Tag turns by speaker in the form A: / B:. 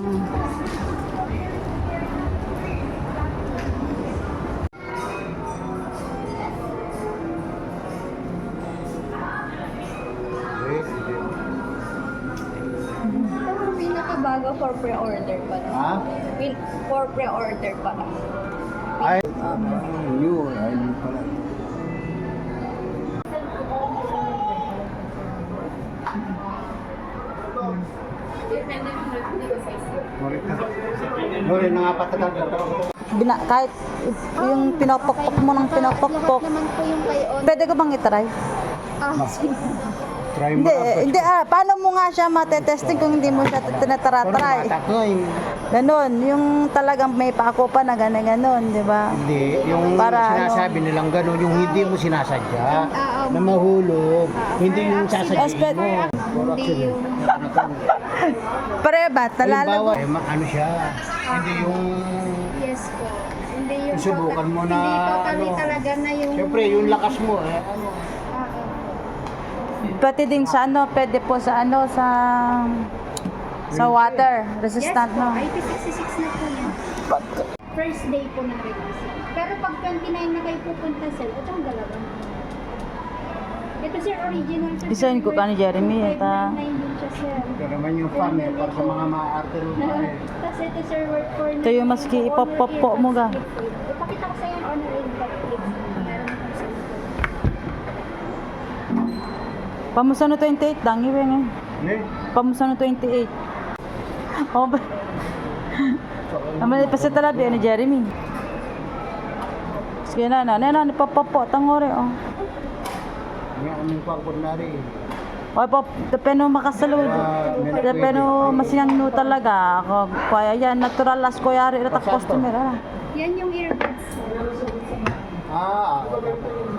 A: Pero pinakabago for pre-order pa lang.
B: Ha?
A: For pre-order pa lang.
B: Ay, yun. Ay, yun pala.
C: Bina, kahit yung pinapokpok mo ng pinapokpok. Pwede ko bang itry?
A: Ah, sige.
B: Try mo
C: Hindi, hindi ah. Paano mo nga siya matetesting kung hindi mo siya tinatara-try?
B: Takoy.
C: Ganon, yung talagang may pako pa na gano'n ganon, di ba?
B: Hindi, yung
C: Para ano?
B: sinasabi nilang gano'n, yung hindi mo sinasadya,
A: Ah, um,
B: na mahulog, hindi yung sasadyain mo.
A: Hindi yung...
C: Pare ba?
B: Halimbawa,
C: Talala
B: eh, ma- ano siya, hindi yung,
A: Yes po. Hindi yung...
B: Subukan mo na,
A: Hindi totally
B: ano.
A: talaga na yung...
B: siyempre, yung lakas mo, eh, ano,
A: Ah, ah.
C: Pwede din sa ano, pwede po sa ano, sa sa water, resistant
A: yes po,
C: no.
A: IP66 na po yan. First day po ng release. Pero pag 29 na kayo pupunta sir, ito ang dalawa. Ito sir, original sir.
C: Design ko ka ni Jeremy, ito.
A: 599 din siya sir.
B: ito naman yung fan, eh, para sa mga maarte rin pa, eh.
A: Tapos ito sir, work for...
C: Ito yung maski ipop-pop mo ga.
A: Ipakita ko sa iyo yung honor sample.
C: Pamusa no 28, dangi weng eh.
B: Eh,
C: Pamusa no 28. Oh, ba? Amal pa sa talabi ni Jeremy. Sige na na, na na ipapopo tangore oh.
B: nga aming pangkunari,
C: Oy pop, depeno makasalud. Depeno masinang no talaga. Ako kaya yan natural las ko yari na customer.
A: Yan yung earbuds.
B: ah, okay.